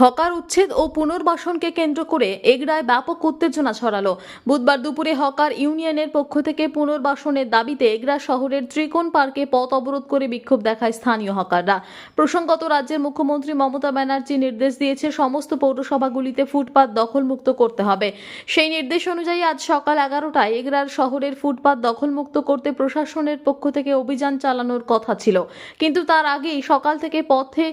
Hawker উচ্ছেদ ও পুনর্বাসনকে কেন্দ্র করে এগরায় ব্যাপক উত্তেজনা ছড়ালো। বুধবার দুপুরে হকার ইউনিয়নের পক্ষ থেকে পুনর্বাসনের দাবিতে এগরা শহরের ত্রিকোণ পার্কে পথ অবরোধ করে বিক্ষোভ দেখায় স্থানীয় হকাররা। প্রসঙ্গত রাজ্যের মুখ্যমন্ত্রী মমতা ব্যানার্জি নির্দেশ দিয়েছে, সমস্ত পৌরসভাগুলিতে ফুটপাত দখলমুক্ত করতে হবে। সেই নির্দেশ অনুযায়ী আজ সকাল এগারোটায় এগরার শহরের ফুটপাত দখলমুক্ত করতে প্রশাসনের পক্ষ থেকে অভিযান চালানোর কথা ছিল। কিন্তু তার আগেই সকাল থেকে পথে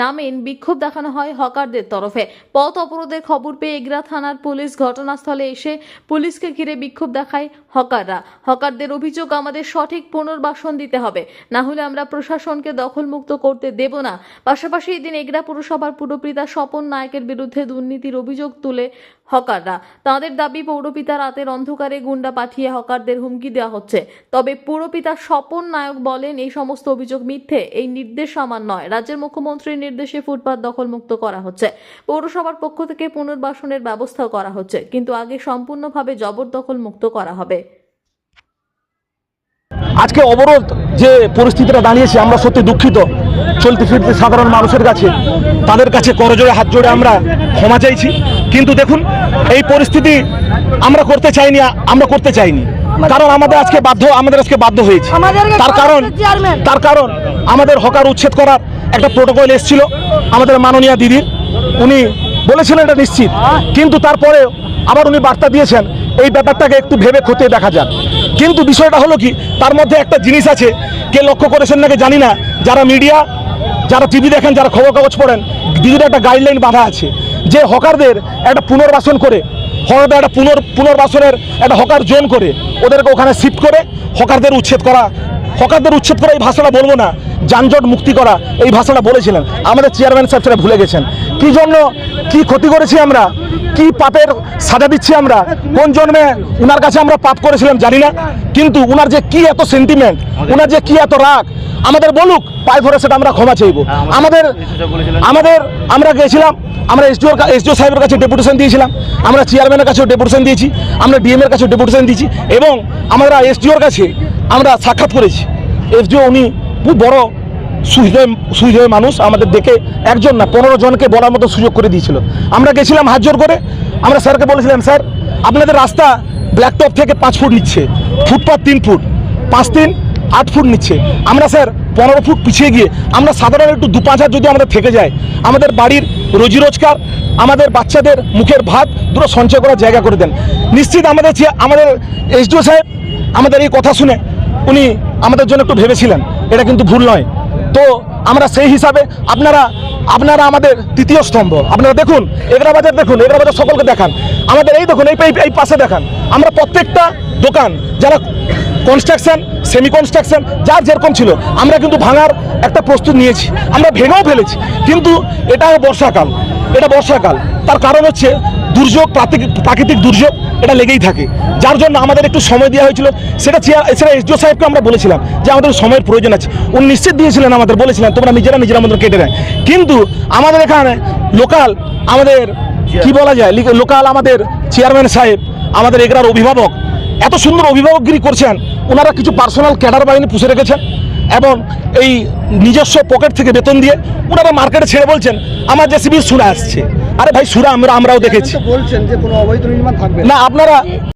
নামেন বিক্ষোভ দেখানো হয় হকারদের তরফে পথ অবরোধের খবর পেয়ে এগরা থানার পুলিশ ঘটনাস্থলে এসে পুলিশকে ঘিরে বিক্ষোভ দেখায় হকাররা। হকারদের অভিযোগ, আমাদের সঠিক পুনর্বাসন দিতে হবে। না হলে আমরা প্রশাসনকে দখলমুক্ত করতে দেব না। পাশাপাশি এদিন এগরা পুরসভার পুরপিতা স্বপন নায়কের বিরুদ্ধে দুর্নীতির অভিযোগ তুলে হকাররা। তাদের দাবি, পৌরপিতা রাতের অন্ধকারে গুন্ডা পাঠিয়ে হকারদের হুমকি দেওয়া হচ্ছে। তবে পৌরপিতা স্বপন নায়ক বলেন, এই সমস্ত অভিযোগ মিথ্যে, এই নির্দেশ আমার নয়। রাজ্যের মুখ্যমন্ত্রীর নির্দেশে ফুটপাত দখলমুক্ত করা হচ্ছে। পৌরসভার পক্ষ থেকে পুনর্বাসনের ব্যবস্থা করা হচ্ছে, কিন্তু আগে সম্পূর্ণভাবে জবরদখল মুক্ত করা হবে। আজকে অবরোধ যে পরিস্থিতিটা দাঁড়িয়েছে, আমরা সত্যি দুঃখিত। চলতে ফিরতে সাধারণ মানুষের কাছে, তাদের কাছে করজোড়ে হাত জোড়ে আমরা ক্ষমা চাইছি। কিন্তু দেখুন এই পরিস্থিতি আমরা করতে চাইনি আমরা করতে চাইনি। কারণ আমাদের আজকে বাধ্য আমাদের আজকে বাধ্য হয়েছে। তার কারণ তার কারণ আমাদের হকার উচ্ছেদ করার একটা প্রোটোকল এসেছিল আমাদের মাননীয় দিদির উনি বলেছিলেন এটা নিশ্চিত কিন্তু তারপরে আবার উনি বার্তা দিয়েছেন এই ব্যাপারটাকে একটু ভেবে খতিয়ে দেখা যাক। কিন্তু বিষয়টা হলো কি তার মধ্যে একটা জিনিস আছে কে লক্ষ্য করেছেন নাকি জানি না যারা মিডিয়া যারা টিভি দেখেন যারা খবর কাগজ পড়েন দিদির একটা গাইডলাইন বাঁধা আছে। যে হকারদের একটা পুনর্বাসন করে হকারদের একটা পুনর, পুনর্বাসনের একটা হকার জোন করে, ওদেরকে ওখানে শিফট করে হকারদের উচ্ছেদ করা। হকারদের উচ্ছেদ করা এই ভাষাটা বলব না, যানজট মুক্তি করা, এই ভাষাটা বলেছিলেন। আমাদের চেয়ারম্যান সাহেব সেটা ভুলে গেছেন। কি জন্য, কি ক্ষতি করেছি আমরা? কি পাপের সাজা দিচ্ছি আমরা? কোন জন্মে উনার কাছে আমরা পাপ করেছিলাম জানি না, কিন্তু উনার যে কি এত সেন্টিমেন্ট উনার যে কি এত রাগ আমাদের বলুক পাই ভরে সেটা আমরা ক্ষমা চাইব। আমাদের আমাদের আমরা গেছিলাম আমরা এসডিওর এসডিও সাহেবের কাছে ডেপুটেশন দিয়েছিলাম আমরা চেয়ারম্যানের কাছেও ডেপুটেশন দিয়েছি আমরা ডিএমের কাছেও ডেপুটেশন দিয়েছি এবং আমরা এসডিওর কাছে আমরা সাক্ষাৎ করেছি। এস এসডিও উনি খুব বড় সুহৃদয় সুহৃদয় মানুষ আমাদের দেখে একজন না পনেরো জনকে বলার মতো সুযোগ করে দিয়েছিল। আমরা গেছিলাম হাত জোর করে আমরা স্যারকে বলেছিলাম স্যার আপনাদের রাস্তা ব্ল্যাকটপ থেকে পাঁচ ফুট নিচ্ছে ফুটপাথ তিন ফুট পাঁচ তিন আট ফুট নিচ্ছে আমরা স্যার পনেরো ফুট পিছিয়ে গিয়ে, আমরা সাধারণ একটু দু পাঁচ হাত যদি আমাদের থেকে যায়, আমাদের বাড়ির রোজি রোজগার, আমাদের বাচ্চাদের মুখের ভাত, দুটো সঞ্চয় করার জায়গা করে দেন। নিশ্চিত আমাদের চেয়ে- আমাদের এসডিও সাহেব আমাদের এই কথা শুনে উনি আমাদের জন্য একটু ভেবেছিলেন। এটা কিন্তু ভুল নয়। তো আমরা সেই হিসাবে আপনারা আপনারা আমাদের তৃতীয় স্তম্ভ। আপনারা দেখুন এগরা বাজার দেখুন এগরা বাজার সকলকে দেখান। আমাদের এই দেখুন, এই- এই পাশে দেখান। আমরা প্রত্যেকটা দোকান, যারা কনস্ট্রাকশন সেমি কনস্ট্রাকশন যার যেরকম ছিল। আমরা কিন্তু ভাঙার একটা প্রস্তুত নিয়েছি। আমরা ভেঙেও ফেলেছি। কিন্তু এটা বর্ষাকাল। এটা বর্ষাকাল। তার কারণ হচ্ছে দুর্যোগ, প্রাকৃতিক প্রাকৃতিক দুর্যোগ এটা লেগেই থাকে। যার জন্য আমাদের একটু সময় দেওয়া হয়েছিল। সেটা চেয়ার সেটা এসডিও সাহেবকে আমরা বলেছিলাম যে আমাদের সময়ের প্রয়োজন আছে। উনি নিশ্চিত দিয়েছিলেন আমাদের, বলেছিলেন, তোমরা নিজেরা নিজেরা আমাদের কেটে নেয়। কিন্তু আমাদের এখানে লোকাল আমাদের, কি বলা যায় লোকাল আমাদের চেয়ারম্যান সাহেব, আমাদের এগরার অভিভাবক এত সুন্দর অভিভাবকগিরি করছেন ওনারা কিছু পার্সোনাল ক্যাডার বাহিনী পুষে রেখেছেন এবং এই নিজস্ব পকেট থেকে বেতন দিয়ে ওনারা মার্কেটে ছেড়ে বলছেন আমার যে জেসিবি সুরা আসছে। আরে ভাই সুরা আমরা আমরাও দেখেছি। বলছেন যে কোনো অবৈধ নির্মাণ থাকবে না আপনারা